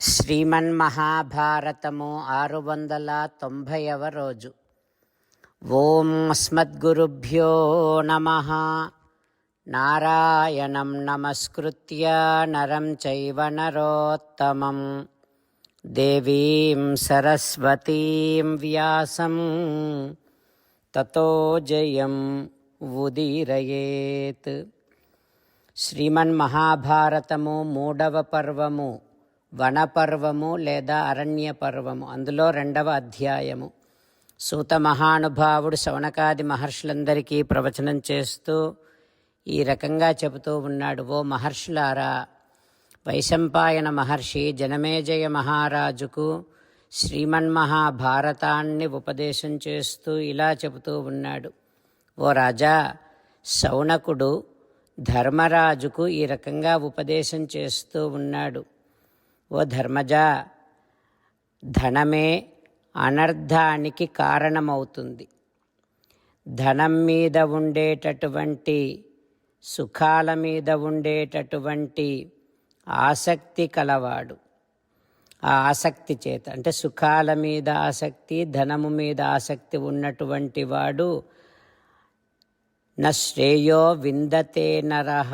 శ్రీమన్మహాభారతము ఆరు వందల తొంభైవ రోజు. ఓం అస్మద్గురుభ్యో నమ. నారాయణం నమస్కృత్య నరం చైవ నరోత్తమం. దేవీం సరస్వతీం వ్యాసం. తతో జయం ఉదీరయేత్. శ్రీమన్ మహాభారతము మూడవ పర్వము. వనపర్వము లేదా అరణ్య పర్వము అందులో రెండవ అధ్యాయము. సూత మహానుభావుడు శవనకాది మహర్షులందరికీ ప్రవచనం చేస్తూ ఈ రకంగా చెబుతూ ఉన్నాడు ఓ మహర్షులారా వైశంపాయన మహర్షి జనమేజయ మహారాజుకు శ్రీమన్మహాభారతాన్ని ఉపదేశం చేస్తూ ఇలా చెబుతూ ఉన్నాడు. ఓ రాజా శౌనకుడు ధర్మరాజుకు ఈ రకంగా ఉపదేశం చేస్తూ ఉన్నాడు. ఓ ధర్మజ ధనమే అనర్థానికి కారణమవుతుంది. ధనం మీద ఉండేటటువంటి సుఖాల మీద ఉండేటటువంటి ఆసక్తి కలవాడు. ఆ ఆసక్తి చేత అంటే సుఖాల మీద ఆసక్తి ధనము మీద ఆసక్తి ఉన్నటువంటి వాడు న శ్రేయో విందతే నరహ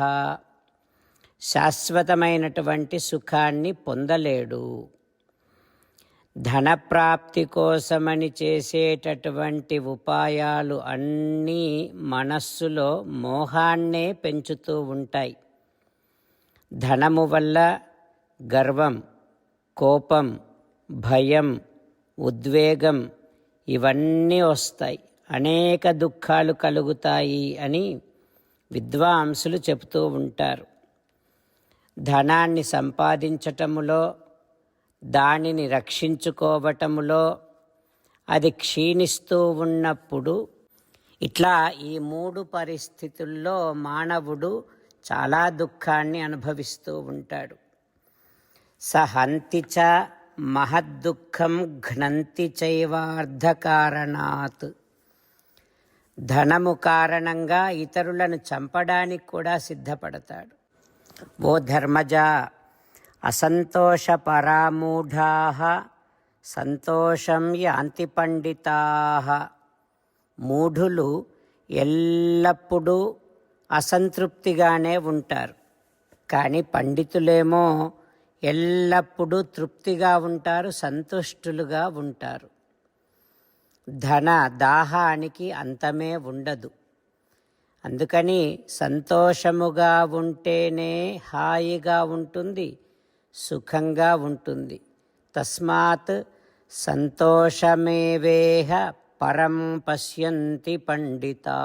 శాశ్వతమైనటువంటి సుఖాన్ని పొందలేడు. ధనప్రాప్తి కోసమని చేసేటటువంటి ఉపాయాలు అన్నీ మనస్సులో మోహాన్నే పెంచుతూ ఉంటాయి. ధనము వల్ల గర్వం కోపం భయం ఉద్వేగం ఇవన్నీ వస్తాయి. అనేక దుఃఖాలు కలుగుతాయి అని విద్వాంసులు చెబుతూ ఉంటారు. ధనాన్ని సంపాదించటములో దానిని రక్షించుకోవటములో అది క్షీణిస్తూ ఉన్నప్పుడు ఇట్లా ఈ మూడు పరిస్థితుల్లో మానవుడు చాలా దుఃఖాన్ని అనుభవిస్తూ ఉంటాడు. సహంతి చ మహద్దుఃఖం ఘ్నంతి చైవార్ధకారణాత్. ధనము కారణంగా ఇతరులను చంపడానికి కూడా సిద్ధపడతాడు. ఓ ధర్మజ అసంతోషపరామూఢా సంతోషం యాంతి పండితా మూఢులు ఎల్లప్పుడూ అసంతృప్తిగానే ఉంటారు. కానీ పండితులేమో ఎల్లప్పుడూ తృప్తిగా ఉంటారు సంతుష్టులుగా ఉంటారు. ధన దాహానికి అంతమే ఉండదు. అందుకని సంతోషముగా ఉంటేనే హాయిగా ఉంటుంది సుఖంగా ఉంటుంది. తస్మాత్ సంతోషమేవేహ పరం పశ్యంతి పండితా.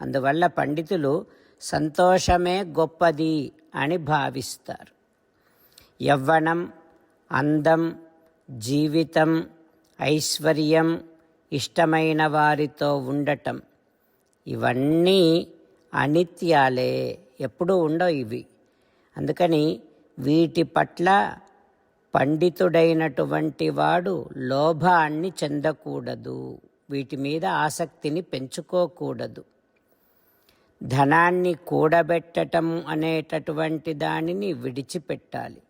అందువల్ల పండితులు సంతోషమే గొప్పది అని భావిస్తారు. యవ్వనం అందం జీవితం ఐశ్వర్యం ఇష్టమైన వారితో ఉండటం ఇవన్నీ అనిత్యాలే ఎప్పుడూ ఉండవు ఇవి. అందుకని వీటి పట్ల పండితుడైనటువంటి వాడు లోభాన్ని చెందకూడదు. వీటి మీద ఆసక్తిని పెంచుకోకూడదు. ధనాన్ని కూడబెట్టటం అనేటటువంటి దానిని విడిచిపెట్టాలి.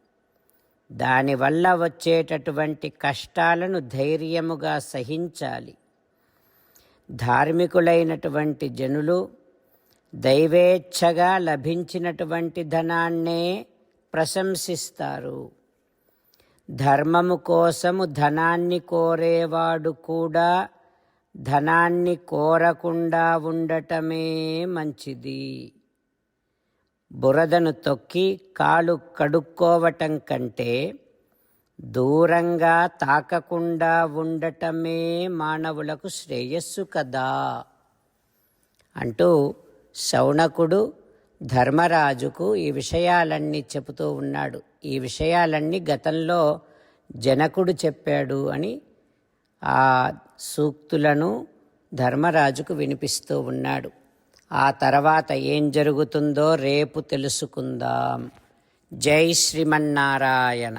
దానివల్ల వచ్చేటటువంటి కష్టాలను ధైర్యముగా సహించాలి. ధార్మికులైనటువంటి జనులు దైవేచ్ఛగా లభించినటువంటి ధనాన్నే ప్రశంసిస్తారు. ధర్మము కోసము ధనాన్ని కోరేవాడు కూడా ధనాన్ని కోరకుండా ఉండటమే మంచిది. బురదను తొక్కి కాలు కడుక్కోవటం కంటే దూరంగా తాకకుండా ఉండటమే మానవులకు శ్రేయస్సు కదా. అంటూ శౌనకుడు ధర్మరాజుకు ఈ విషయాలన్నీ చెబుతూ ఉన్నాడు. ఈ విషయాలన్నీ గతంలో జనకుడు చెప్పాడు అని ఆ సూక్తులను ధర్మరాజుకు వినిపిస్తూ ఉన్నాడు. ఆ తర్వాత ఏం జరుగుతుందో రేపు తెలుసుకుందాం. జై శ్రీమన్నారాయణ.